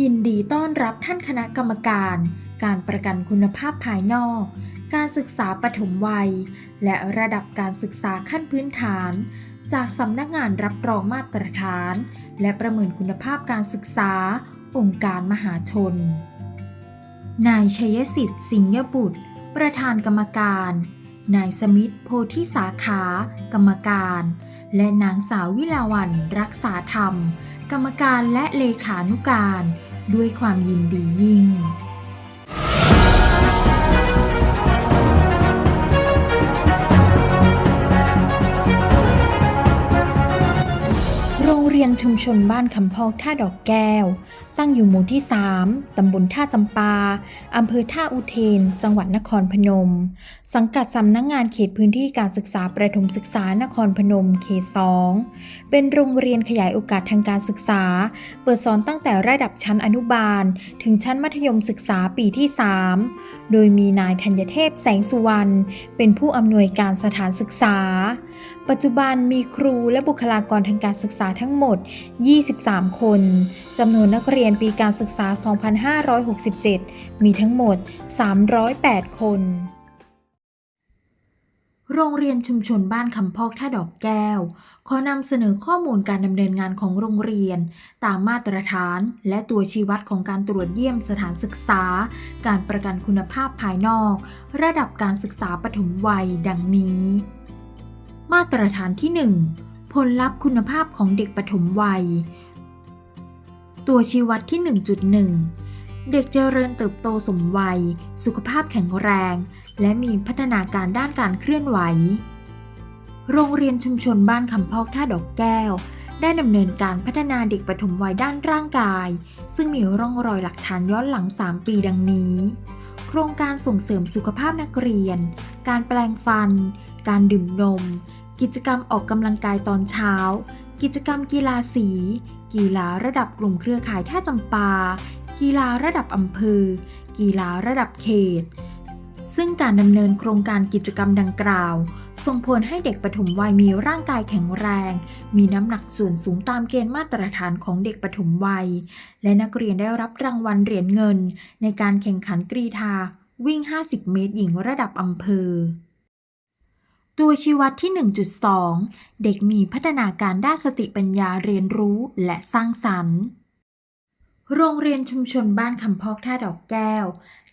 ยินดีต้อนรับท่านคณะกรรมการ การประกันคุณภาพภายนอก การศึกษาปฐมวัย และระดับการศึกษาขั้นพื้นฐาน จากสำนักงานรับรองมาตรฐาน และประเมินคุณภาพการศึกษา องค์การมหาชน นายชัยสิทธิ์สิงห์บุตร ประธานกรรมการ นายสมิทธโพธิสาขา กรรมการ และนางสาววิลาวันรักษาธรรม กรรมการและเลขานุการด้วยความยินดียิ่งโรงเรียนชุมชนบ้านคำพอกท่าดอกแก้ว ตั้งอยู่หมู่ที่ 3 ตำบลท่าจำปา อำเภอท่าอุเทน จังหวัดนครพนม สังกัดสำนักงงานเขตพื้นที่การศึกษาประถมศึกษานครพนม เขต 2 เป็นโรงเรียนขยายโอกาสทางการศึกษา เปิดสอนตั้งแต่ระดับชั้นอนุบาล ถึงชั้นมัธยมศึกษาปีที่ 3 โดยมีนายธัญเทพแสงสุวรรณ เป็นผู้อำนวยการสถานศึกษา ปัจจุบันมีครูและบุคลากรทางการศึกษาทั้งหมด 23 คนจำนวนนักเรียนปีการศึกษา 2567 มีทั้งหมด 308 คน โรงเรียนชุมชนบ้านคำพอกท่าดอกแก้ว ขอนำเสนอข้อมูลการดำเนินงานของโรงเรียน ตามมาตรฐานและตัวชี้วัดของการตรวจเยี่ยมสถานศึกษา การประกันคุณภาพภายนอก ระดับการศึกษาปฐมวัยดังนี้ มาตรฐานที่ 1 ผลลัพธ์คุณภาพของเด็กปฐมวัย ตัวชี้วัดที่ 1.1 เด็กเจริญเติบโตสมวัย สุขภาพแข็งแรง และมีพัฒนาการด้านการเคลื่อนไหว โรงเรียนชุมชนบ้านคำพอกท่าดอกแก้ว ได้ดำเนินการพัฒนาเด็กปฐมวัยด้านร่างกาย ซึ่งมีร่องรอยหลักฐานย้อนหลัง 3 ปีดังนี้ โครงการส่งเสริมสุขภาพนักเรียน การแปลงฟัน การดื่มนม กิจกรรมออกกำลังกายตอนเช้ากิจกรรมกีฬาสี กีฬาระดับกลุ่มเครือข่ายท่าจำปา กีฬาระดับอำเภอ กีฬาระดับเขต ซึ่งการดำเนินโครงการกิจกรรมดังกล่าว ส่งผลให้เด็กปฐมวัยมีร่างกายแข็งแรง มีน้ำหนักส่วนสูงตามเกณฑ์มาตรฐานของเด็กปฐมวัย และนักเรียนได้รับรางวัลเหรียญเงิน ในการแข่งขันกรีธาวิ่ง 50 เมตร หญิงระดับอำเภอ ตัวชี้วัดที่ 1.2 เด็กมีพัฒนาการด้านสติปัญญาเรียนรู้และสร้างสรรค์ โรงเรียนชุมชนบ้านคำพอกท่าดอกแก้ว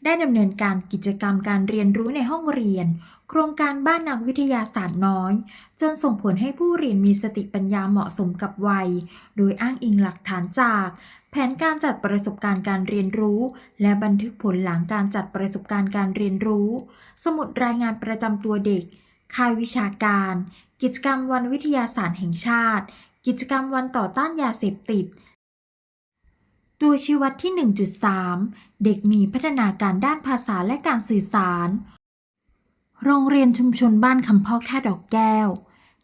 ได้ดำเนินการกิจกรรมการเรียนรู้ในห้องเรียน โครงการบ้านนักวิทยาศาสตร์น้อย จนส่งผลให้ผู้เรียนมีสติปัญญาเหมาะสมกับวัย โดยอ้างอิงหลักฐานจาก แผนการจัดประสบการณ์การเรียนรู้ และบันทึกผลหลังการจัดประสบการณ์การเรียนรู้ สมุดรายงานประจำตัวเด็ก ค่ายวิชาการ กิจกรรมวันวิทยาศาสตร์แห่งชาติ กิจกรรมวันต่อต้านยาเสพติด ตัวชี้วัดที่ 1.3 เด็กมีพัฒนาการด้านภาษาและการสื่อสาร โรงเรียนชุมชนบ้านคำพอกท่าดอกแก้ว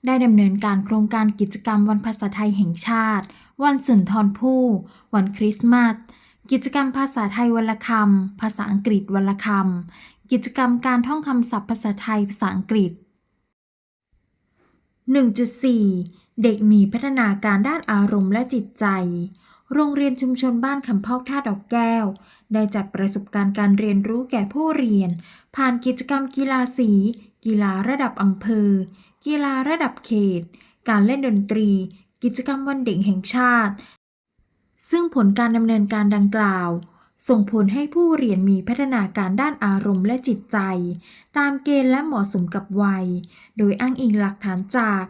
ได้ดำเนินการโครงการกิจกรรมวันภาษาไทยแห่งชาติ วันสุนทรภู่ วันคริสต์มาสกิจกรรมภาษาไทยวันละคำ ภาษาอังกฤษวันละคำ กิจกรรมการท่องคำศัพท์ภาษาไทยภาษาอังกฤษ 1.4 เด็กมีพัฒนาการด้านอารมณ์และจิตใจ โรงเรียนชุมชนบ้านคำพอกท่าดอกแก้ว ได้จัดประสบการณ์การเรียนรู้แก่ผู้เรียน ผ่านกิจกรรมกีฬาสี กีฬาระดับอำเภอ กีฬาระดับเขต การเล่นดนตรี กิจกรรมวันเด็กแห่งชาติ ซึ่งผลการดำเนินการดังกล่าว ส่งผลให้ผู้เรียนมีพัฒนาการด้านอารมณ์และจิตใจ ตามเกณฑ์และเหมาะสมกับวัย โดยอ้างอิงหลักฐานจาก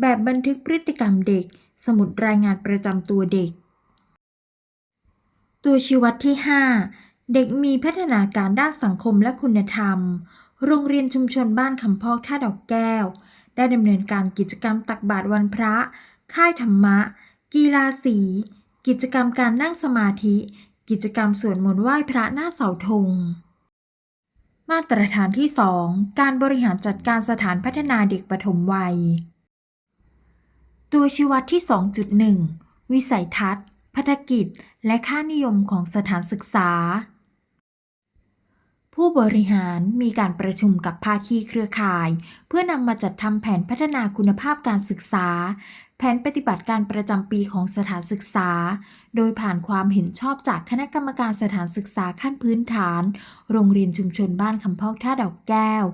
แบบบันทึกพฤติกรรมเด็ก สมุดรายงานประจำตัวเด็ก ตัวชี้วัดที่ 5 เด็กมีพัฒนาการด้านสังคมและคุณธรรม โรงเรียนชุมชนบ้านคำพอกท่าดอกแก้ว ได้ดำเนินการกิจกรรมตักบาตรวันพระ ค่ายธรรมะ กีฬาสีกิจกรรมการนั่งสมาธิ กิจกรรมสวดมนต์ไหว้พระหน้าเสาธง มาตรฐานที่ 2 การบริหารจัดการสถานพัฒนาเด็กปฐมวัย ตัวชี้วัดที่ 2.1 วิสัยทัศน์พัฒกิจ และค่านิยมของสถานศึกษา ผู้บริหารมีการประชุมกับภาคีเครือข่าย เพื่อนำมาจัดทำแผนพัฒนาคุณภาพการศึกษา แผนปฏิบัติการประจำปีของสถานศึกษา โดยผ่านความเห็นชอบจากคณะกรรมการสถานศึกษาขั้นพื้นฐาน โรงเรียนชุมชนบ้านคำพอกท่าดอกแก้ว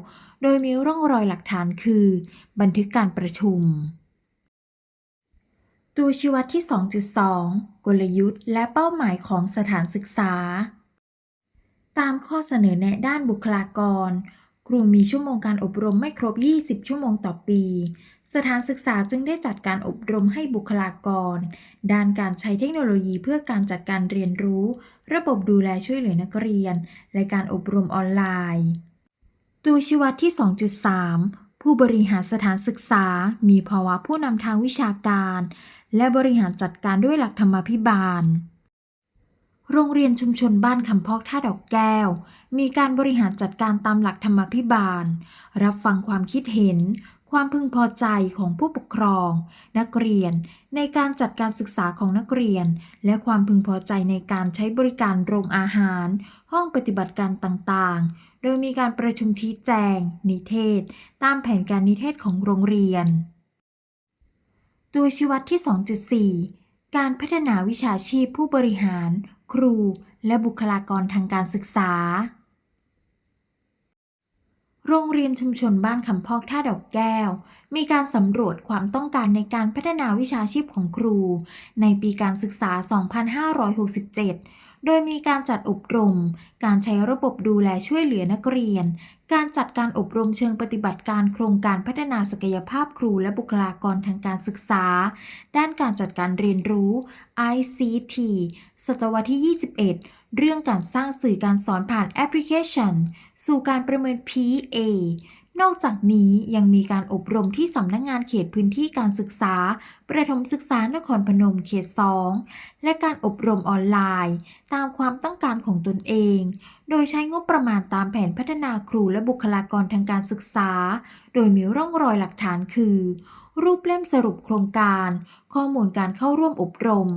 โดยมีร่องรอยหลักฐานคือ บันทึกการประชุม ตัวชี้วัดที่ 2.2 กลยุทธ์และเป้าหมายของสถานศึกษา ตามข้อเสนอแนะด้านบุคลากรครูมีชั่วโมงการอบรมไม่ครบ 20 ชั่วโมงต่อปี สถานศึกษาจึงได้จัดการอบรมให้บุคลากร ด้านการใช้เทคโนโลยีเพื่อการจัดการเรียนรู้ ระบบดูแลช่วยเหลือนักเรียน และการอบรมออนไลน์ ตัวชี้วัดที่ 2.3 ผู้บริหารสถานศึกษา มีภาวะผู้นำทางวิชาการ และบริหารจัดการด้วยหลักธรรมาภิบาล โรงเรียนชุมชนบ้านคำพอกท่าดอกแก้ว มีการบริหารจัดการตามหลักธรรมาภิบาล รับฟังความคิดเห็น ความพึงพอใจของผู้ปกครอง นักเรียน ในการจัดการศึกษาของนักเรียน และความพึงพอใจในการใช้บริการโรงอาหาร ห้องปฏิบัติการต่างๆ โดยมีการประชุมชี้แจง นิเทศ ตามแผนการนิเทศของโรงเรียน ตัวชี้วัดที่ 2.4 การพัฒนาวิชาชีพผู้บริหาร ครู และบุคลากรทางการศึกษา โรงเรียนชุมชนบ้านคำพอกท่าดอกแก้ว มีการสำรวจความต้องการในการพัฒนาวิชาชีพของครู ในปีการศึกษา 2567 โดยมีการจัดอบรม การใช้ระบบดูแลช่วยเหลือนักเรียน การจัดการอบรมเชิงปฏิบัติการโครงการพัฒนาศักยภาพครูและบุคลากรทางการศึกษา ด้านการจัดการเรียนรู้ ICT ศตวรรษที่ 21 เรื่องการสร้างสื่อการสอนผ่านแอปพลิเคชัน สู่การประเมิน PA นอกจากนี้ยังมีการอบรมที่สำนักงงานเขตพื้นที่การศึกษา ประถมศึกษานครพนมเขต 2 และการอบรมออนไลน์ ตามความต้องการของตนเอง โดยใช้งบประมาณตามแผนพัฒนาครูและบุคลากรทางการศึกษา โดยมีร่องรอยหลักฐานคือ รูปเล่มสรุปโครงการ ข้อมูลการเข้าร่วมอบรม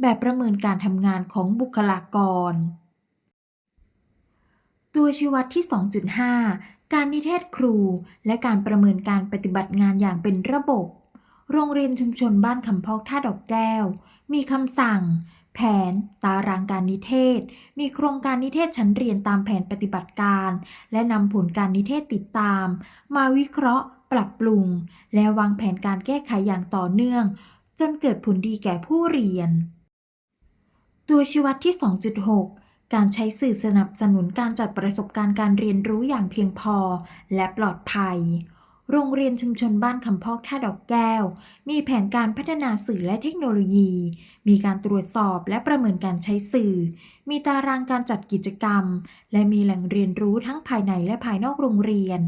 แบบประเมินการทำงานของบุคลากร ตัวชี้วัดที่ 2.5 การนิเทศครู และการประเมินการปฏิบัติงานอย่างเป็นระบบ โรงเรียนชุมชนบ้านคำพอกท่าดอกแก้ว มีคำสั่ง แผน ตารางการนิเทศ มีโครงการนิเทศชั้นเรียนตามแผนปฏิบัติการ และนำผลการนิเทศติดตาม มาวิเคราะห์ ปรับปรุง และวางแผนการแก้ไขอย่างต่อเนื่อง จนเกิดผลดีแก่ผู้เรียน ตัวชี้วัดที่ 2.6 การใช้สื่อสนับสนุนการจัดประสบการณ์การเรียนรู้อย่างเพียงพอและปลอดภัย โรงเรียนชุมชนบ้านคำพอกท่าดอกแก้ว มีแผนการพัฒนาสื่อและเทคโนโลยี มีการตรวจสอบและประเมินการใช้สื่อ มีตารางการจัดกิจกรรม และมีแหล่งเรียนรู้ทั้งภายในและภายนอกโรงเรียน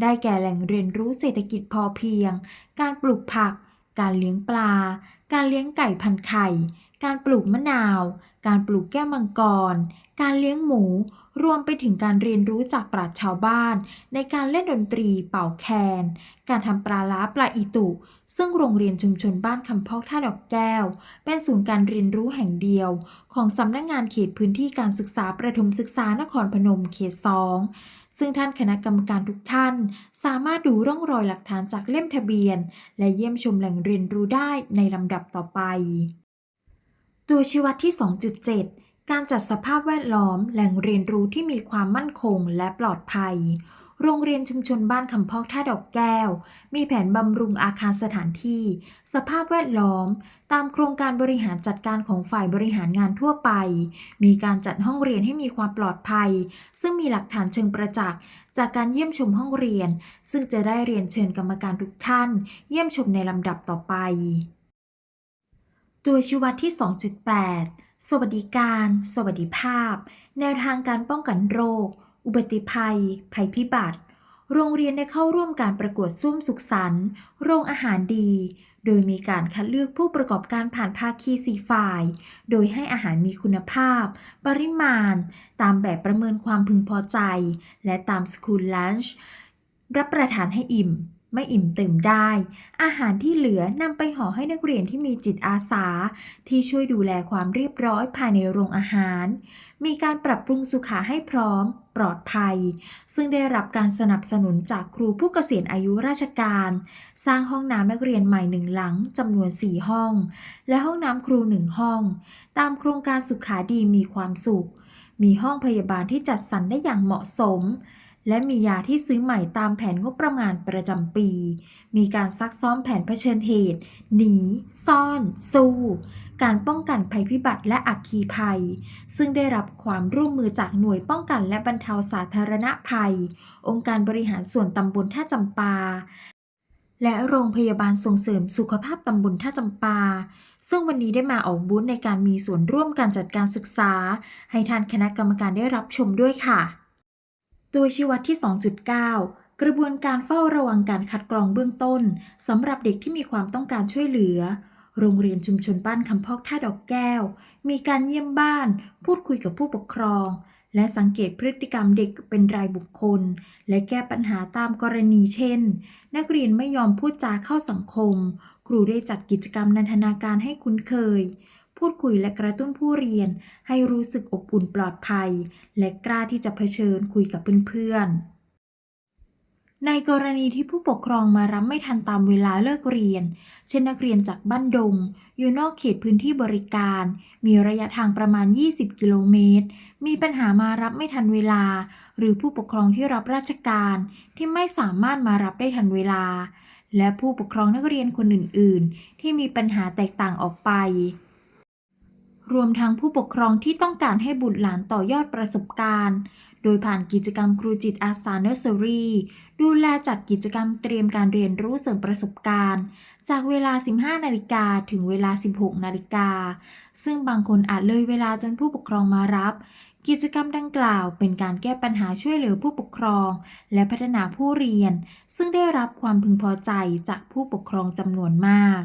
ได้แก่แหล่งเรียนรู้เศรษฐกิจพอเพียง การปลูกผัก การเลี้ยงปลา การเลี้ยงไก่พันไข่ การปลูกมะนาว การปลูกแก้วมังกร การเลี้ยงหมู รวมไปถึงการเรียนรู้จากปราชญ์ชาวบ้าน ในการเล่นดนตรีเป่าแคน การทำปลาล้าปลาอีตุ ซึ่งโรงเรียนชุมชนบ้านคำพอกท่าดอกแก้ว เป็นศูนย์การเรียนรู้แห่งเดียว ของสำนักงงานเขตพื้นที่การศึกษาประถมศึกษานครพนมเขต2ซึ่งท่านคณะกรรมการทุกท่าน สามารถดูร่องรอยหลักฐานจากเล่มทะเบียน และเยี่ยมชมแหล่งเรียนรู้ได้ในลำดับต่อไป ตัวชี้วัดที่ 2.7 การจัดสภาพแวดล้อมแหล่งเรียนรู้ที่มีความมั่นคงและปลอดภัย โรงเรียนชุมชนบ้านคำพอกท่าดอกแก้ว มีแผนบำรุงอาคารสถานที่ สภาพแวดล้อม ตามโครงการบริหารจัดการของฝ่ายบริหารงานทั่วไป มีการจัดห้องเรียนให้มีความปลอดภัย ซึ่งมีหลักฐานเชิงประจักษ์จากการเยี่ยมชมห้องเรียน ซึ่งจะได้เรียนเชิญกรรมการทุกท่าน เยี่ยมชมในลำดับต่อไป ตัวชี้วัดที่ 2.8 สวัสดิการ สวัสดิภาพ แนวทางการป้องกันโรค อุบัติภัย ภัยพิบัติ โรงเรียนได้เข้าร่วมการประกวดซุ้มสุขสันต์โรงอาหารดี โดยมีการคัดเลือกผู้ประกอบการผ่านภาคีสีฝ่าย โดยให้อาหารมีคุณภาพ ปริมาณ ตามแบบประเมินความพึงพอใจ และตามสคูลลันช์รับประทานให้อิ่ม ไม่อิ่มเต็มได้ อาหารที่เหลือนำไปห่อให้นักเรียนที่มีจิตอาสา ที่ช่วยดูแลความเรียบร้อยภายในโรงอาหาร มีการปรับปรุงสุขาให้พร้อม ปลอดภัย ซึ่งได้รับการสนับสนุนจากครูผู้เกษียณอายุราชการ สร้างห้องน้ำนักเรียนใหม่หนึ่งหลังจำนวน 4 ห้อง และห้องน้ำครูหนึ่งห้อง ตามโครงการสุขาดีมีความสุข มีห้องพยาบาลที่จัดสรรได้อย่างเหมาะสม และมียาที่ซื้อใหม่ตามแผนงบประมาณประจำปี มีการซักซ้อมแผนเผชิญเหตุ หนี ซ่อน สู้ การป้องกันภัยพิบัติและอัคคีภัย ซึ่งได้รับความร่วมมือจากหน่วยป้องกันและบรรเทาสาธารณภัย องค์การบริหารส่วนตำบลท่าจำปา และโรงพยาบาลส่งเสริมสุขภาพตำบลท่าจำปาซึ่งวันนี้ได้มาออกบูธในการมีส่วนร่วมการจัดการศึกษา ให้ท่านคณะกรรมการได้รับชมด้วยค่ะ โดยชีวัดที่ 2.9 กระบวนการเฝ้าระวังการคัดกรองเบื้องต้นสำหรับเด็กที่มีความต้องการช่วยเหลือ โรงเรียนชุมชนบ้านคำพอกท่าดอกแก้ว มีการเยี่ยมบ้าน พูดคุยกับผู้ปกครอง และสังเกตพฤติกรรมเด็กเป็นรายบุคคล และแก้ปัญหาตามกรณีเช่น นักเรียนไม่ยอมพูดจาเข้าสังคม ครูได้จัดกิจกรรมนันทนาการให้คุ้นเคย พูดคุยและกระตุ้นผู้เรียน ให้รู้สึกอบอุ่นปลอดภัย และกล้าที่จะเผชิญคุยกับเพื่อนๆ ในกรณีที่ผู้ปกครองมารับไม่ทันตามเวลาเลิกเรียน เช่นนักเรียนจากบ้านดง อยู่นอกเขตพื้นที่บริการ มีระยะทางประมาณ 20 กิโลเมตร มีปัญหามารับไม่ทันเวลา หรือผู้ปกครองที่รับราชการที่ไม่สามารถมารับได้ทันเวลาและผู้ปกครองนักเรียนคนอื่น ๆ ที่มีปัญหาแตกต่างออกไป รวมทั้งผู้ปกครองที่ต้องการให้บุตรหลานต่อยอดประสบการณ์ โดยผ่านกิจกรรมครูจิตอาสาเนอร์เซอรี่ ดูแลจัดกิจกรรมเตรียมการเรียนรู้เสริมประสบการณ์ จากเวลา 15 นาฬิกาถึงเวลา 16 นาฬิกา ซึ่งบางคนอาจเลยเวลาจนผู้ปกครองมารับ กิจกรรมดังกล่าวเป็นการแก้ปัญหาช่วยเหลือผู้ปกครอง และพัฒนาผู้เรียน ซึ่งได้รับความพึงพอใจจากผู้ปกครองจำนวนมาก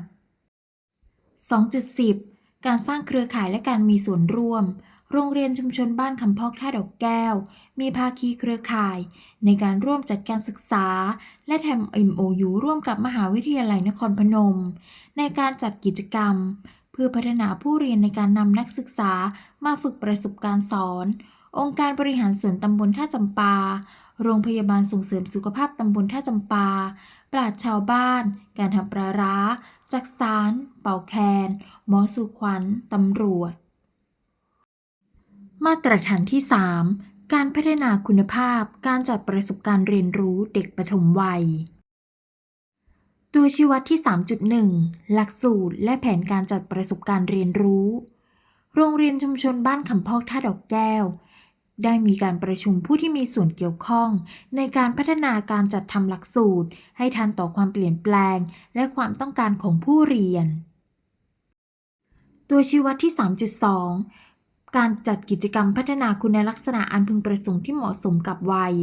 2.10 การสร้างเครือข่ายและการมีส่วนร่วม โรงเรียนชุมชนบ้านคำพอกท่าดอกแก้ว มีภาคีเครือข่าย ในการร่วมจัดการศึกษา และทำ MOU ร่วมกับมหาวิทยาลัยนครพนม ในการจัดกิจกรรม เพื่อพัฒนาผู้เรียนในการนำนักศึกษามาฝึกประสบการณ์สอน องค์การบริหารส่วนตำบลท่าจำปา โรงพยาบาลส่งเสริมสุขภาพตำบลท่าจำปา ปราชญ์ชาวบ้าน การทำปลาร้า จักสาร เป่าแคนหมอสุขวัญตำรวจ มาตรฐานที่ 3 การพัฒนาคุณภาพ การจัดประสบการณ์เรียนรู้เด็กปฐมวัย ตัวชี้วัดที่ 3.1 หลักสูตรและแผนการจัดประสบการณ์เรียนรู้ โรงเรียนชุมชนบ้านคำพอกท่าดอกแก้ว ได้มีการประชุมผู้ที่มีส่วนเกี่ยวข้อง ในการพัฒนาการจัดทำหลักสูตร ให้ทันต่อความเปลี่ยนแปลง และความต้องการของผู้เรียน ตัวชี้วัดที่ 3.2 การจัดกิจกรรมพัฒนาคุณลักษณะอันพึงประสงค์ที่เหมาะสมกับวัย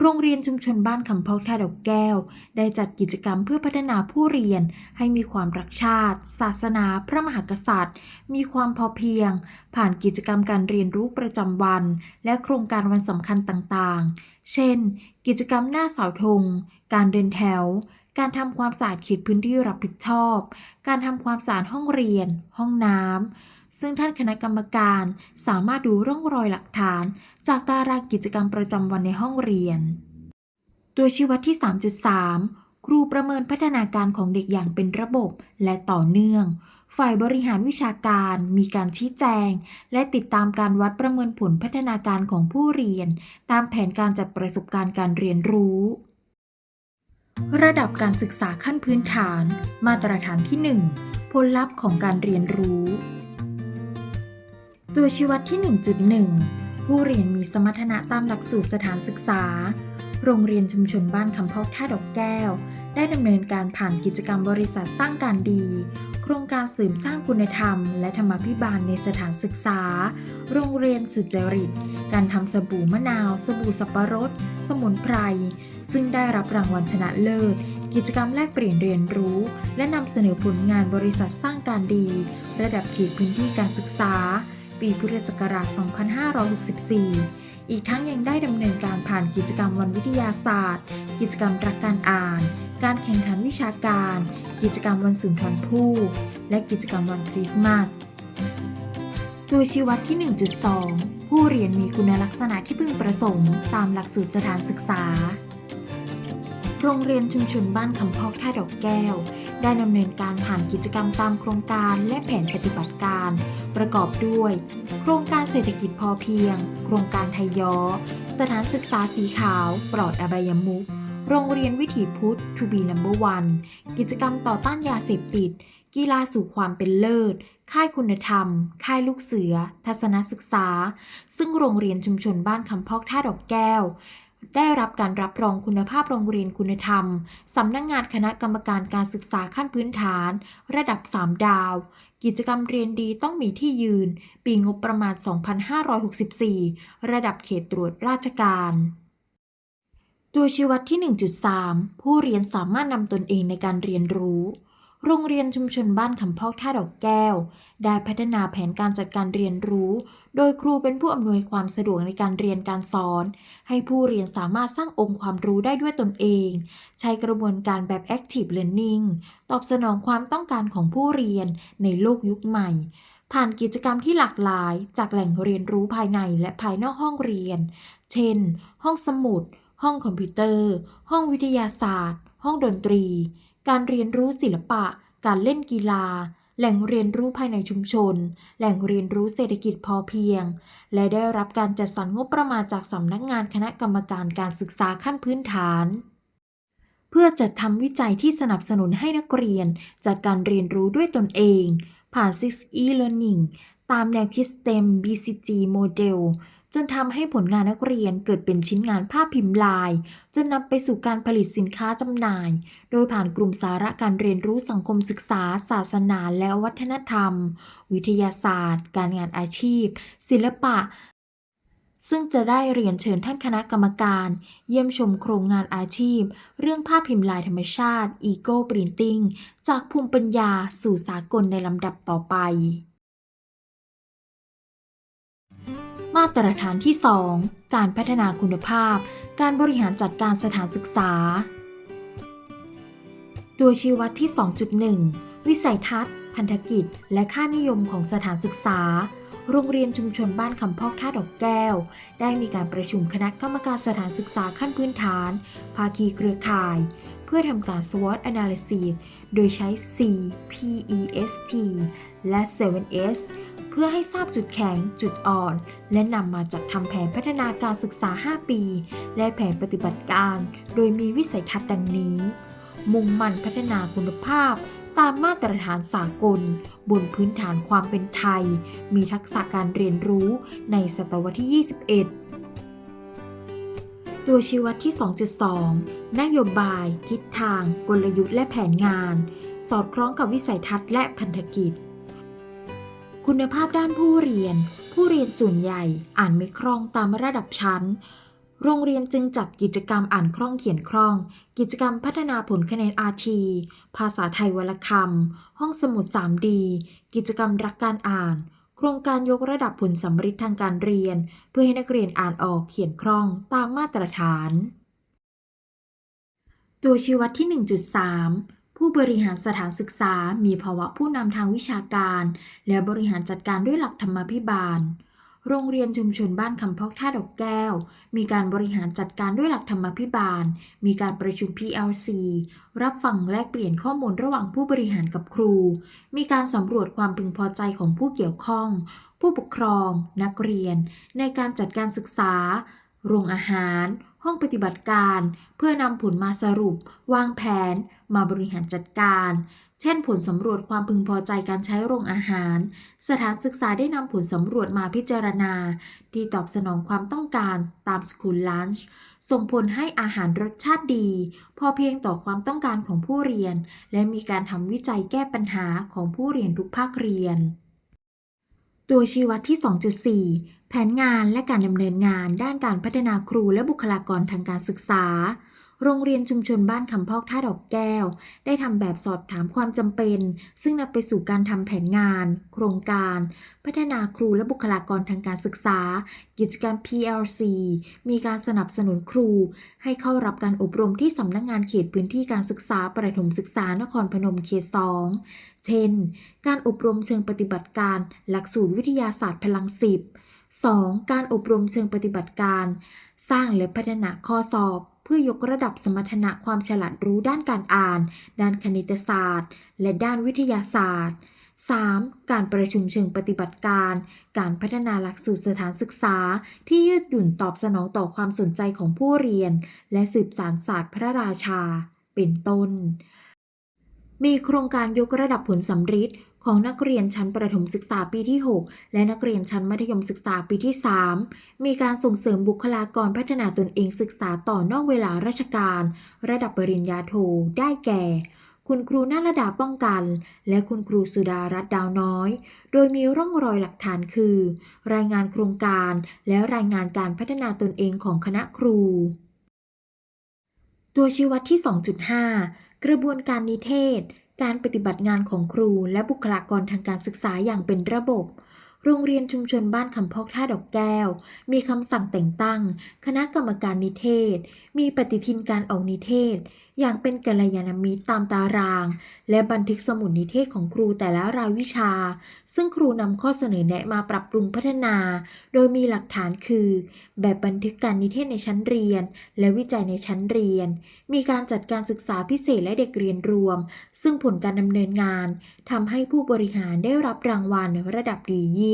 โรงเรียนชุมชนบ้านคำพอกท่าดอกแก้ว ได้จัดกิจกรรมเพื่อพัฒนาผู้เรียน ให้มีความรักชาติ ศาสนา พระมหากษัตริย์ มีความพอเพียง ผ่านกิจกรรมการเรียนรู้ประจำวัน และโครงการวันสำคัญต่างๆ เช่น กิจกรรมหน้าเสาธง การเดินแถวการทำความสะอาดเขตพื้นที่รับผิดชอบ การทำความสะอาดห้องเรียน ห้องน้ำ ซึ่งท่านคณะกรรมการสามารถดูร่องรอยหลักฐาน จากตารางกิจกรรมประจำวันในห้องเรียนตัวชี้วัดที่ 3.3 ครูประเมินพัฒนาการของเด็กอย่างเป็นระบบและต่อเนื่อง ฝ่ายบริหารวิชาการมีการชี้แจง และติดตามการวัดประเมินผลพัฒนาการของผู้เรียน ตามแผนการจัดประสบการณ์การเรียนรู้ระดับการศึกษาขั้นพื้นฐาน มาตรฐานที่ 1 ผลลัพธ์ของการเรียนรู้ ตัวชี้วัดที่ 1.1 ผู้เรียนมีสมรรถนะตามหลักสูตรสถานศึกษา โรงเรียนชุมชนบ้านคำพอกท่าดอกแก้ว ได้ดำเนินการผ่านกิจกรรมบริษัทสร้างการดี โครงการเสริมสร้างคุณธรรม และธรรมาภิบาลในสถานศึกษา โรงเรียนสุจริต การทำสบู่มะนาว สบู่สับปะรด สมุนไพร ซึ่งได้รับรางวัลชนะเลิศกิจกรรมแลกเปลี่ยนเรียนรู้ และนำเสนอผลงานบริษัทสร้างการดี ระดับเขตพื้นที่การศึกษา ปีพุทธศักราช 2564 อีกทั้งยังได้ดำเนินการผ่านกิจกรรมวันวิทยาศาสตร์ กิจกรรมรักการอ่าน การแข่งขันวิชาการ กิจกรรมวันสุนทรภู่และกิจกรรมวันคริสต์มาสตัวชี้วัดที่ 1.2 ผู้เรียนมีคุณลักษณะที่พึงประสงค์ ตามหลักสูตรสถานศึกษา โรงเรียนชุมชนบ้านคำพอกท่าดอกแก้ว ได้ดำเนินการผ่านกิจกรรมตามโครงการและแผนปฏิบัติการ ประกอบด้วย โครงการเศรษฐกิจพอเพียง โครงการไทยย้อ สถานศึกษาสีขาว ปลอดอบายมุขโรงเรียนวิถีพุทธ To be number one กิจกรรมต่อต้านยาเสพติด กีฬาสู่ความเป็นเลิศ ค่ายคุณธรรม ค่ายลูกเสือ ทัศนศึกษา ซึ่งโรงเรียนชุมชนบ้านคำพอกท่าดอกแก้ว ได้รับการรับรองคุณภาพโรงเรียนคุณธรรม สำนักงงานคณะกรรมการการศึกษาขั้นพื้นฐาน ระดับ 3 ดาว กิจกรรมเรียนดีต้องมีที่ยืน ปีงบประมาณ 2564 ระดับเขตตรวจราชการตัวชี้วัดที่ 1.3 ผู้เรียนสามารถนำตนเองในการเรียนรู้ โรงเรียนชุมชนบ้านคำพอกท่าดอกแก้ว ได้พัฒนาแผนการจัดการเรียนรู้ โดยครูเป็นผู้อำนวยความสะดวกในการเรียนการสอน ให้ผู้เรียนสามารถสร้างองค์ความรู้ได้ด้วยตนเอง ใช้กระบวนการแบบ active learning ตอบสนองความต้องการของผู้เรียนในโลกยุคใหม่ ผ่านกิจกรรมที่หลากหลาย จากแหล่งเรียนรู้ภายในและภายนอกห้องเรียน เช่น ห้องสมุด ห้องคอมพิวเตอร์ ห้องวิทยาศาสตร์ ห้องดนตรี การเรียนรู้ศิลปะ การเล่นกีฬา แหล่งเรียนรู้ภายในชุมชน แหล่งเรียนรู้เศรษฐกิจพอเพียง และได้รับการจัดสรรงบประมาณจากสำนักงานคณะกรรมการการศึกษาขั้นพื้นฐาน เพื่อจัดทำวิจัยที่สนับสนุนให้นักเรียนจัดการเรียนรู้ด้วยตนเอง ผ่าน 6 e-learning ตามแนวคิด STEM BCG Model จนทำให้ผลงานนักเรียนเกิดเป็นชิ้นงานภาพพิมพ์ลาย จนนำไปสู่การผลิตสินค้าจำหน่าย โดยผ่านกลุ่มสาระการเรียนรู้สังคมศึกษา ศาสนาและวัฒนธรรม วิทยาศาสตร์ การงานอาชีพ ศิลปะ ซึ่งจะได้เรียนเชิญท่านคณะกรรมการ เยี่ยมชมโครงงานอาชีพ เรื่องภาพพิมพ์ลายธรรมชาติ Ego Printing จากภูมิปัญญาสู่สากลในลำดับต่อไป มาตรฐานที่ 2 การพัฒนาคุณภาพ การบริหารจัดการสถานศึกษา ตัวชี้วัดที่ 2.1 วิสัยทัศน์ พันธกิจ และค่านิยมของสถานศึกษา โรงเรียนชุมชนบ้านคำพอกท่าดอกแก้ว ได้มีการประชุมคณะกรรมการสถานศึกษาขั้นพื้นฐาน ภาคีเครือข่าย เพื่อทำการ SWOT analysis โดยใช้ C PEST และ 7S เพื่อให้ทราบจุดแข็ง จุดอ่อน และนำมาจัดทำแผนพัฒนาการศึกษา 5 ปี และแผนปฏิบัติการ โดยมีวิสัยทัศน์ดังนี้ มุ่งมั่นพัฒนาคุณภาพ ตามมาตรฐานสากล บนพื้นฐานความเป็นไทย มีทักษะการเรียนรู้ในศตวรรษที่ 21ตัวชี้วัดที่ 2.2 นโยบาย ทิศทาง กลยุทธ์และแผนงาน สอดคล้องกับวิสัยทัศน์และพันธกิจ คุณภาพด้านผู้เรียน ผู้เรียนส่วนใหญ่อ่านไม่คล่องตามระดับชั้น โรงเรียนจึงจัดกิจกรรมอ่านคล่องเขียนคล่อง กิจกรรมพัฒนาผลคะแนน RT ภาษาไทยวรรณคำ ห้องสมุด 3D กิจกรรมรักการอ่าน โครงการยกระดับผลสัมฤทธิ์ทางการเรียน เพื่อให้นักเรียนอ่านออกเขียนคล่องตามมาตรฐาน ตัวชี้วัดที่ 1.3 ผู้บริหารสถานศึกษา มีภาวะผู้นำทางวิชาการ และบริหารจัดการด้วยหลักธรรมาภิบาล โรงเรียนชุมชนบ้านคำพอกท่าดอกแก้ว มีการบริหารจัดการด้วยหลักธรรมาภิบาล มีการประชุม PLC รับฟังแลกเปลี่ยนข้อมูลระหว่างผู้บริหารกับครู มีการสำรวจความพึงพอใจของผู้เกี่ยวข้อง ผู้ปกครอง นักเรียน ในการจัดการศึกษา โรงอาหาร ห้องปฏิบัติการ เพื่อนำผลมาสรุป วางแผนมาบริหารจัดการ เช่น ผลสำรวจความพึงพอใจการใช้โรงอาหาร สถานศึกษาได้นำผลสำรวจมาพิจารณา ที่ตอบสนองความต้องการตาม School Lunch ส่งผลให้อาหารรสชาติดี พอเพียงต่อความต้องการของผู้เรียน และมีการทำวิจัยแก้ปัญหาของผู้เรียนทุกภาคเรียนตัวชี้วัดที่ 2.4 แผนงานและการดำเนินงานด้านการพัฒนาครูและบุคลากรทางการศึกษา โรงเรียนชุมชนบ้านคำพอกท่าดอกแก้ว ได้ทำแบบสอบถามความจำเป็น ซึ่งนำไปสู่การทำแผนงาน โครงการ พัฒนาครูและบุคลากรทางการศึกษา กิจกรรม PLC มีการสนับสนุนครู ให้เข้ารับการอบรมที่สำนักงานเขตพื้นที่การศึกษาประถมศึกษานครพนมเขต2เช่น การอบรมเชิงปฏิบัติการ หลักสูตรวิทยาศาสตร์พลังสิบ 2. การอบรมเชิงปฏิบัติการ สร้างและพัฒนาข้อสอบ เพื่อยกระดับสมรรถนะความฉลาดรู้ด้านการอ่าน ด้านคณิตศาสตร์ และด้านวิทยาศาสตร์ 3. การประชุมเชิงปฏิบัติการ การพัฒนาหลักสูตรสถานศึกษา ที่ยืดหยุ่นตอบสนองต่อความสนใจของผู้เรียน และสืบสานศาสตร์พระราชา เป็นต้น มีโครงการยกระดับผลสัมฤทธิ์ ของนักเรียนชั้นประถมศึกษาปีที่ 6 และนักเรียนชั้นมัธยมศึกษาปีที่ 3 มีการส่งเสริมบุคลากรพัฒนาตนเองศึกษาต่อนอกเวลาราชการ ระดับปริญญาโทได้แก่ คุณครูนารดาป้องกัน และคุณครูสุดารัตน์ดาวน้อย โดยมีร่องรอยหลักฐานคือ รายงานโครงการและรายงานการพัฒนาตนเองของคณะครู ตัวชี้วัดที่ 2.5 กระบวนการนิเทศ การปฏิบัติงานของครูและบุคลากรทางการศึกษาอย่างเป็นระบบ โรงเรียนชุมชนบ้านคำพอกท่าดอกแก้ว มีคำสั่งแต่งตั้ง คณะกรรมการนิเทศ มีปฏิทินการออกนิเทศ อย่างเป็นกัลยาณมิตรตามตาราง และบันทึกสมุดนิเทศของครูแต่ละรายวิชา ซึ่งครูนำข้อเสนอแนะมาปรับปรุงพัฒนา โดยมีหลักฐานคือ แบบบันทึกการนิเทศในชั้นเรียน และวิจัยในชั้นเรียน มีการจัดการศึกษาพิเศษและเด็กเรียนรวม ซึ่งผลการดำเนินงานทำให้ผู้บริหารได้รับรางวัลระดับดีเยี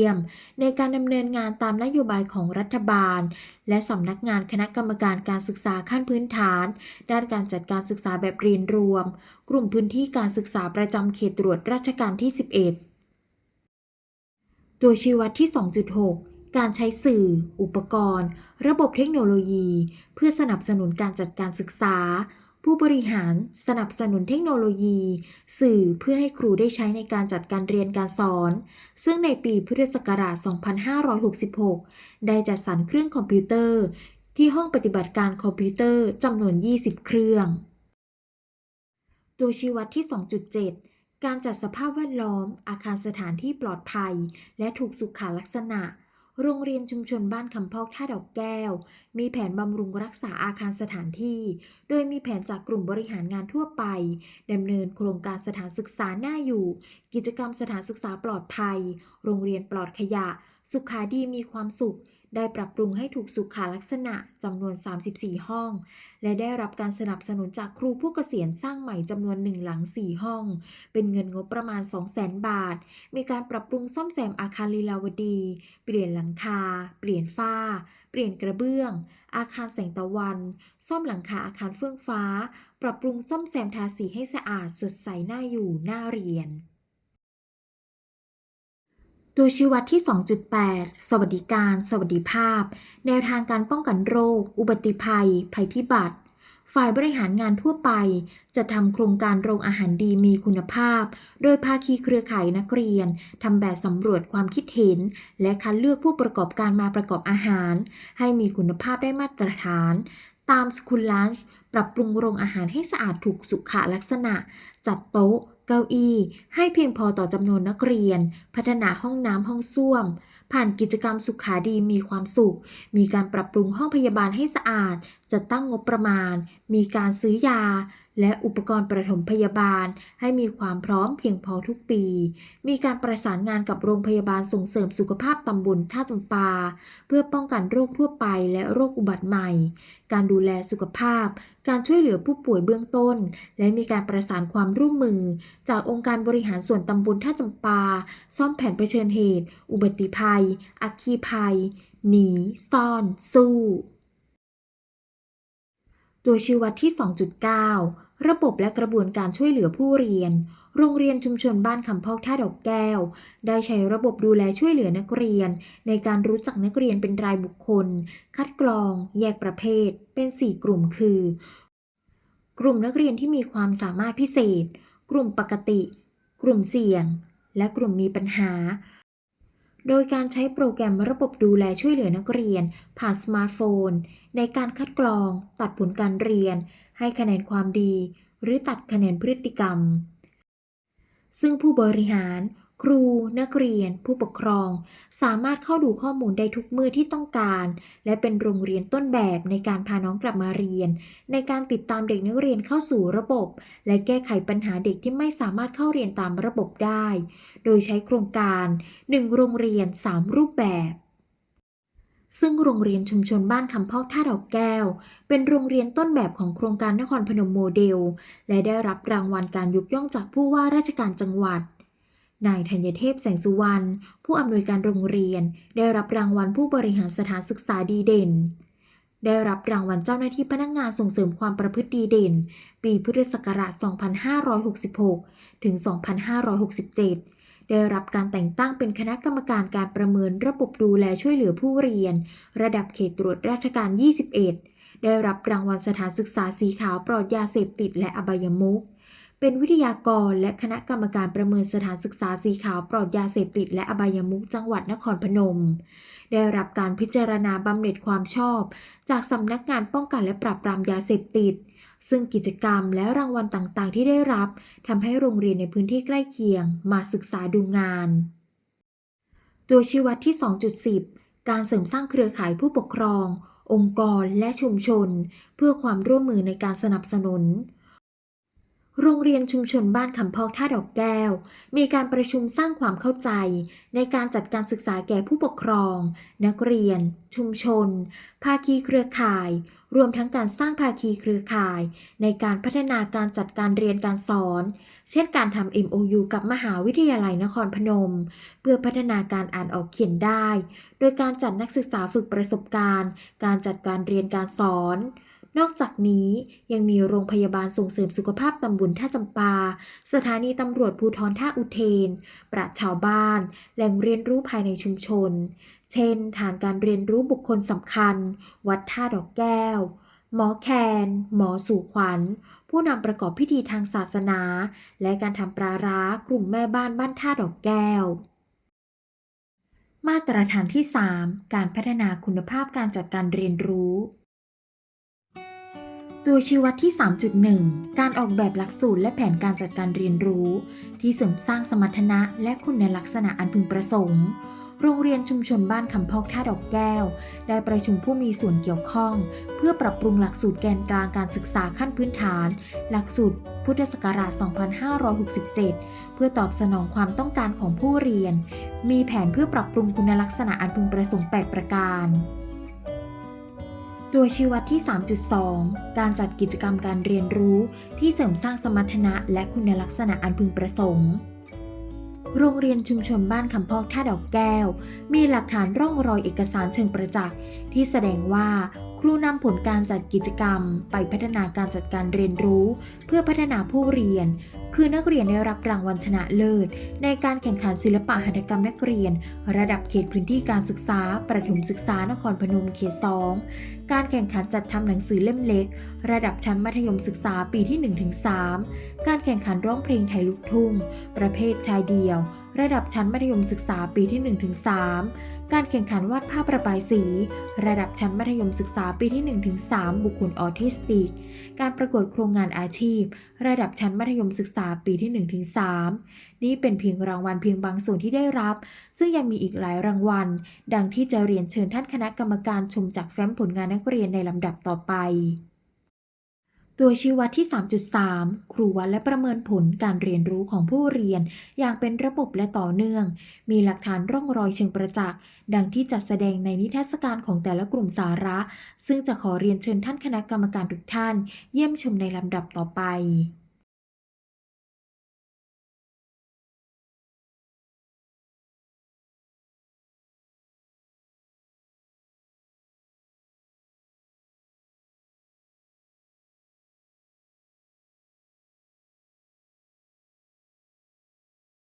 ่ยมในการดำเนินงานตามนโยบายของรัฐบาล และสำนักงานคณะกรรมการการศึกษาขั้นพื้นฐาน ด้านการจัดการศึกษาแบบเรียนรวม กลุ่มพื้นที่การศึกษาประจำเขตตรวจราชการที่ 11 ตัวชี้วัดที่ 2.6การใช้สื่อ อุปกรณ์ ระบบเทคโนโลยี เพื่อสนับสนุนการจัดการศึกษา ผู้บริหารสนับสนุนเทคโนโลยี สื่อเพื่อให้ครูได้ใช้ในการจัดการเรียนการสอน ซึ่งในปีพุทธศักราช 2566 ได้จัดสรรเครื่องคอมพิวเตอร์ ที่ห้องปฏิบัติการคอมพิวเตอร์จำนวน 20 เครื่อง ตัวชี้วัดที่ 2.7 การจัดสภาพแวดล้อม อาคารสถานที่ปลอดภัย และถูกสุขลักษณะ โรงเรียนชุมชนบ้านคำพอกท่าดอกแก้ว มีแผนบำรุงรักษาอาคารสถานที่ โดยมีแผนจากกลุ่มบริหารงานทั่วไปดำเนินโครงการสถานศึกษาหน้าอยู่ กิจกรรมสถานศึกษาปลอดภัย โรงเรียนปลอดขยะ สุขาดีมีความสุข ได้ปรับปรุงให้ถูกสุขาลักษณะจำนวน 34 ห้อง และได้รับการสนับสนุนจากครูผู้เกษียณสร้างใหม่จำนวนหนึ่งหลัง 4 ห้อง เป็นเงินงบประมาณ 200,000 บาท มีการปรับปรุงซ่อมแซมอาคารลีลาวดี เปลี่ยนหลังคา เปลี่ยนฝ้า เปลี่ยนกระเบื้อง อาคารแสงตะวัน ซ่อมหลังคาอาคารเฟื่องฟ้า ปรับปรุงซ่อมแซมทาสีให้สะอาดสดใสน่าอยู่น่าเรียน ตัวชี้วัดที่ 2.8 สวัสดิการ สวัสดิภาพ แนวทางการป้องกันโรค อุบัติภัย ภัยพิบัติ ฝ่ายบริหารงานทั่วไป จะทำโครงการโรงอาหารดีมีคุณภาพ โดยภาคีเครือข่ายนักเรียนทำแบบสำรวจความคิดเห็น และคัดเลือกผู้ประกอบการมาประกอบอาหาร ให้มีคุณภาพได้มาตรฐาน ตามสคูลลันช์ปรับปรุงโรงอาหารให้สะอาดถูกสุขลักษณะ จัดโต๊ะ เก้าอี้ ให้เพียงพอต่อจำนวนนักเรียน พัฒนาห้องน้ำห้องส้วม ผ่านกิจกรรมสุขาดีมีความสุข มีการปรับปรุงห้องพยาบาลให้สะอาด จัดตั้งงบประมาณ มีการซื้อยาและอุปกรณ์ประถมพยาบาล ให้มีความพร้อมเพียงพอทุกปี มีการประสานงานกับโรงพยาบาลส่งเสริมสุขภาพตำบลท่าจำปา เพื่อป้องกันโรคทั่วไปและโรคอุบัติใหม่ การดูแลสุขภาพ การช่วยเหลือผู้ป่วยเบื้องต้น และมีการประสานความร่วมมือ จากองค์การบริหารส่วนตำบลท่าจำปา ซ่อมแผนเผชิญเหตุ อุบัติภัย อัคคีภัย หนี ซ่อน สู้ ตัวชี้วัดที่ 2.9 ระบบและกระบวนการช่วยเหลือผู้เรียน โรงเรียนชุมชนบ้านคำพอกท่าดอกแก้ว ได้ใช้ระบบดูแลช่วยเหลือนักเรียน ในการรู้จักนักเรียนเป็นรายบุคคล คัดกรอง แยกประเภท เป็น 4 กลุ่มคือ กลุ่มนักเรียนที่มีความสามารถพิเศษ กลุ่มปกติ กลุ่มเสี่ยง และกลุ่มมีปัญหา โดยการใช้โปรแกรมระบบดูแลช่วยเหลือนักเรียน ผ่านสมาร์ทโฟน ในการคัดกรอง ตัดผลการเรียน ให้คะแนนความดี หรือตัดคะแนนพฤติกรรม ซึ่งผู้บริหาร ครู นักเรียน ผู้ปกครอง สามารถเข้าดูข้อมูลได้ทุกเมื่อที่ต้องการ และเป็นโรงเรียนต้นแบบในการพาน้องกลับมาเรียน ในการติดตามเด็กนักเรียนเข้าสู่ระบบ และแก้ไขปัญหาเด็กที่ไม่สามารถเข้าเรียนตามระบบได้ โดยใช้โครงการ 1 โรงเรียน 3 รูปแบบซึ่งโรงเรียนชุมชนบ้านคำพอกท่าดอกแก้ว เป็นโรงเรียนต้นแบบของโครงการนครพนมโมเดล และได้รับรางวัลการยกย่องจากผู้ว่าราชการจังหวัด นายธัญเทพแสงสุวรรณ ผู้อำนวยการโรงเรียน ได้รับรางวัลผู้บริหารสถานศึกษาดีเด่น ได้รับรางวัลเจ้าหน้าที่พนักงานส่งเสริมความประพฤติดีเด่น ปีพุทธศักราช 2566 ถึง 2567 ได้รับการแต่งตั้งเป็นคณะกรรมการการประเมินระบบดูแลช่วยเหลือผู้เรียน ระดับเขตตรวจราชการ 21 ได้รับรางวัลสถานศึกษาสีขาวปลอดยาเสพติดและอบายมุข เป็นวิทยากรและคณะกรรมการประเมินสถานศึกษาสีขาวปลอดยาเสพติดและอบายมุขจังหวัดนครพนม ได้รับการพิจารณาบำเหน็จความชอบ จากสำนักงานป้องกันและปราบปรามยาเสพติด ซึ่งกิจกรรมและรางวัลต่างๆ ที่ได้รับทำให้โรงเรียนในพื้นที่ใกล้เคียง มาศึกษาดูงาน ตัวชี้วัดที่ 2.10 การเสริมสร้างเครือข่ายผู้ปกครอง องค์กรและชุมชน เพื่อความร่วมมือในการสนับสนุน โรงเรียนชุมชนบ้านคำพอกท่าดอกแก้ว มีการประชุมสร้างความเข้าใจ ในการจัดการศึกษาแก่ผู้ปกครอง นักเรียน ชุมชน ภาคีเครือข่าย รวมทั้งการสร้างภาคีเครือข่าย ในการพัฒนาการจัดการเรียนการสอน เช่นการทำ MOU กับมหาวิทยาลัยนครพนม เพื่อพัฒนาการอ่านออกเขียนได้ โดยการจัดนักศึกษาฝึกประสบการณ์ การจัดการเรียนการสอน นอกจากนี้ยังมีโรงพยาบาลส่งเสริมสุขภาพตำบลท่าจำปา สถานีตำรวจภูธรท่าอุเทน ปราชชาวบ้าน แหล่งเรียนรู้ภายในชุมชน เช่น ฐานการเรียนรู้บุคคลสำคัญ วัดท่าดอกแก้ว หมอแคน หมอสู่ขวัญ ผู้นำประกอบพิธีทางศาสนา และการทำปลาร้ากลุ่มแม่บ้านบ้านท่าดอกแก้วมาตรฐานที่ 3 การพัฒนาคุณภาพการจัดการเรียนรู้ ตัวชี้วัดที่ 3.1 การออกแบบหลักสูตรและแผนการจัดการเรียนรู้ ที่เสริมสร้างสมรรถนะและคุณลักษณะอันพึงประสงค์ โรงเรียนชุมชนบ้านคำพอกท่าดอกแก้ว ได้ประชุมผู้มีส่วนเกี่ยวข้อง เพื่อปรับปรุงหลักสูตรแกนกลางการศึกษาขั้นพื้นฐาน หลักสูตรพุทธศักราช 2567 เพื่อตอบสนองความต้องการของผู้เรียน มีแผนเพื่อปรับปรุงคุณลักษณะอันพึงประสงค์ 8 ประการ ตัวชีวัดที่ 3.2 การจัดกิจกรรมการเรียนรู้ที่เสริมสร้างสมรรถนะและคุณลักษณะอันพึงประสงค์ โรงเรียนชุมชนบ้านคำพอกท่าดอกแก้ว มีหลักฐานร่องรอยเอกสารเชิงประจักษ์ที่แสดงว่าครูนำผลการจัดกิจกรรม ไปพัฒนาการจัดการเรียนรู้ เพื่อพัฒนาผู้เรียน คือนักเรียนได้รับรางวัลชนะเลิศ ในการแข่งขันศิลปะหัตถกรรมนักเรียน ระดับเขตพื้นที่การศึกษา ประถมศึกษานครพนมเขต 2 การแข่งขันจัดทำหนังสือเล่มเล็ก ระดับชั้นมัธยมศึกษาปีที่ 1-3 การแข่งขันร้องเพลงไทยลูกทุ่ง ประเภทชายเดี่ยว ระดับชั้นมัธยมศึกษาปีที่ 1-3 การแข่งขันวาดภาพระบายสี ระดับชั้นมัธยมศึกษาปีที่ 1-3 บุคคลออทิสติก การประกวดโครงงานอาชีพ ระดับชั้นมัธยมศึกษาปีที่ 1-3 นี่เป็นเพียงรางวัลเพียงบางส่วนที่ได้รับ ซึ่งยังมีอีกหลายรางวัล ดังที่จะเรียนเชิญท่านคณะกรรมการชมจากแฟ้มผลงานนักเรียนในลำดับต่อไป ตัวชี้วัดที่ 3.3 ครูวัดและประเมินผลการเรียนรู้ของผู้เรียน อย่างเป็นระบบและต่อเนื่อง มีหลักฐานร่องรอยเชิงประจักษ์ ดังที่จัดแสดงในนิทรรศการของแต่ละกลุ่มสาระ ซึ่งจะขอเรียนเชิญท่านคณะกรรมการทุกท่าน เยี่ยมชมในลำดับต่อไป